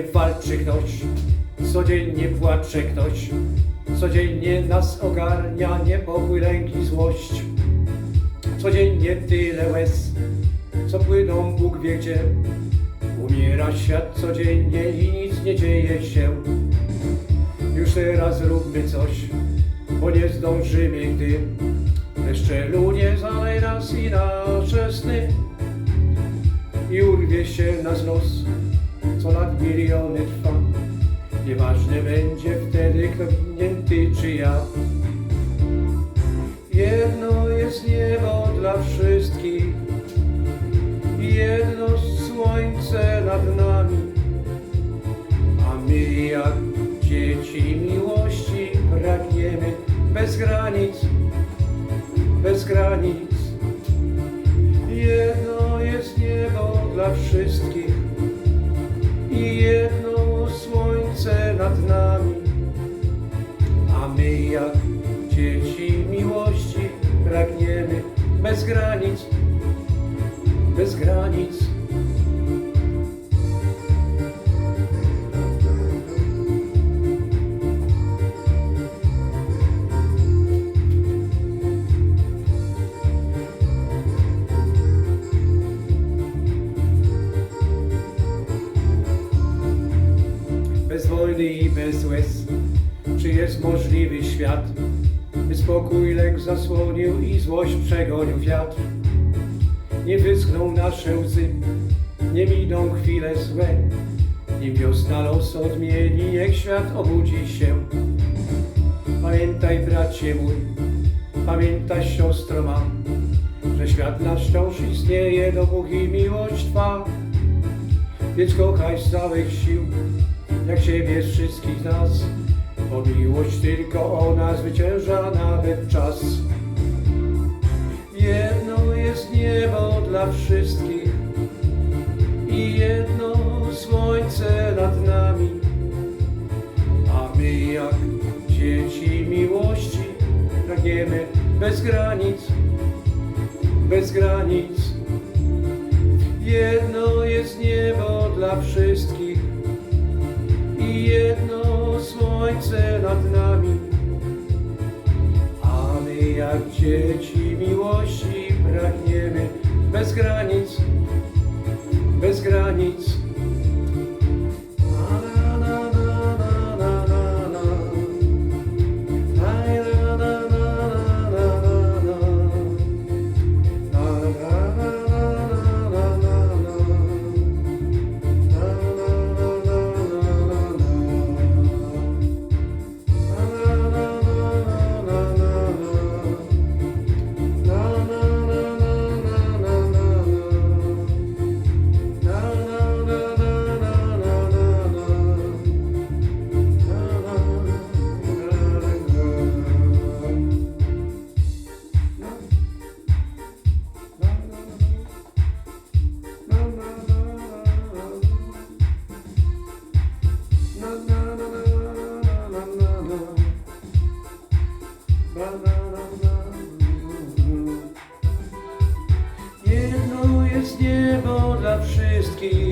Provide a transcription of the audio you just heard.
walczy ktoś, codziennie płacze ktoś, codziennie nas ogarnia niepokój, lęk i złość. Codziennie tyle łez, co płyną Bóg wie gdzie. Umiera świat codziennie i nic nie dzieje się. Już teraz róbmy coś, bo nie zdążymy, gdy jeszcze ludzie zalej nas i nasze sny. I urwie się nas los, co lat miliony trwa. Nieważne będzie wtedy, kto winien, ty czy ja. Jedno jest niebo dla wszystkich, jedno słońce nad nami, a my jak dzieci miłości pragniemy bez granic, bez granic. Jedno jest niebo dla wszystkich my jak dzieci miłości pragniemy bez granic, bez granic. bez wojny i bez łez. Czy jest możliwy świat, by spokój lęk zasłonił i złość przegonił wiatr? Nie wyschną nasze łzy, nie miną chwile złe, nim wiosna los odmieni, niech świat obudzi się. Pamiętaj bracie mój, pamiętaj siostro ma, że świat nasz wciąż istnieje, dopóki miłość trwa. Więc kochaj z całych sił, jak siebie z wszystkich nas, bo miłość tylko ona zwycięża nawet czas. Jedno jest niebo dla wszystkich i jedno słońce nad nami, a my jak dzieci miłości pragniemy bez granic, bez granic. Jedno jest niebo dla wszystkich i jedno słońce nad nami. A my jak dzieci miłości pragniemy bez granic, bez granic. Wszystkich i jedno słońce